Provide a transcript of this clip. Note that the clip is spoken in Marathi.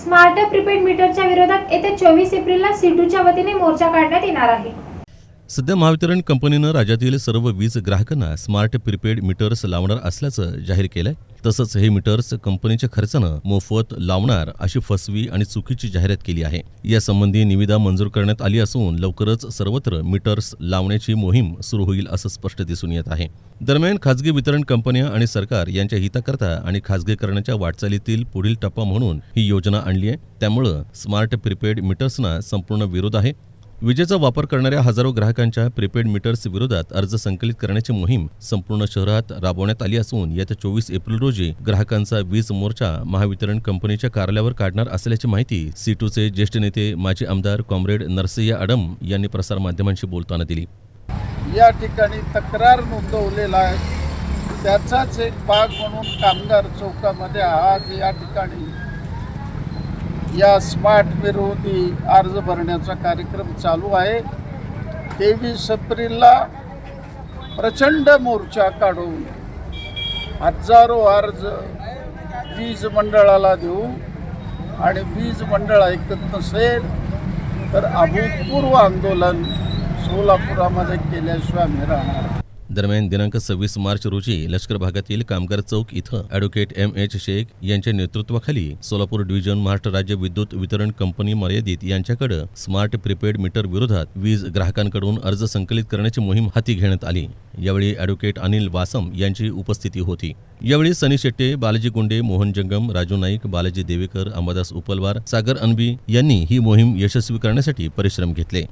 स्मार्ट प्रीपेड मीटरच्या विरोधात येत्या चोवीस एप्रिलला सिडूच्या वतीने मोर्चा काढण्यात येणार आहे. सध्या महावितरण कंपनीनं राज्यातील सर्व वीज ग्राहकांना स्मार्ट प्रीपेड मीटर्स लावणार असल्याचं जाहीर केलंय. तसंच हे मीटर्स कंपनीच्या खर्चानं मोफत लावणार अशी फसवी आणि चुकीची जाहिरात केली आहे. यासंबंधी निविदा मंजूर करण्यात आली असून लवकरच सर्वत्र मीटर्स लावण्याची मोहीम सुरू होईल असं स्पष्ट दिसून येत आहे. दरम्यान खासगी वितरण कंपन्या आणि सरकार यांच्या हिताकरता आणि खासगीकरणाच्या वाटचालीतील पुढील टप्पा म्हणून ही योजना आणली आहे. त्यामुळं स्मार्ट प्रीपेड मीटर्सना संपूर्ण विरोध आहे. विजेचा वापर करणाऱ्या हजारो ग्राहकांच्या प्रीपेड मीटर्स विरोधात अर्ज संकलित करण्याची मोहीम संपूर्ण शहरात राबवण्यात आली असून येत्या चोवीस एप्रिल रोजी ग्राहकांचा वीज मोर्चा महावितरण कंपनीच्या कार्यालयावर काढणार असल्याची माहिती सीटूचे ज्येष्ठ नेते माजी आमदार कॉम्रेड नरसय्या आडम यांनी प्रसारमाध्यमांशी बोलताना दिली. या ठिकाणी तक्रार नोंदवलेला आहे. त्याचाच एक भाग म्हणून कामगार चौकामध्ये आज या ठिकाणी या स्मार्ट विरोधी अर्ज भरण्याचा कार्यक्रम चालू आहे. तेवीस एप्रिलला प्रचंड मोर्चा काढून हजारो अर्ज वीज मंडळाला देऊ आणि वीज मंडळ ऐकत नसेल तर अभूतपूर्व आंदोलन सोलापुरामध्ये केल्याशिवाय आम्ही राहणार दरम्यान दिनांक सव्वीस मार्च रोजी लष्कर भागातील कामगार चौक इथं अॅडव्होकेट एम एच शेख यांच्या नेतृत्वाखाली सोलापूर डिव्हिजन महाराष्ट्र राज्य विद्युत वितरण कंपनी मर्यादित यांच्याकडे स्मार्ट प्रीपेड मीटर विरोधात वीज ग्राहकांकडून अर्ज संकलित करण्याची मोहीम हाती घेण्यात आली. यावेळी अॅडव्होकेट अनिल वासम यांची उपस्थिती होती. यावेळी सनी शेट्टे बालाजी गुंडे मोहन जंगम राजू नाईक बालाजी देवेकर अंबादास उपलवार सागर अनबी यांनी ही मोहीम यशस्वी करण्यासाठी परिश्रम घेतले.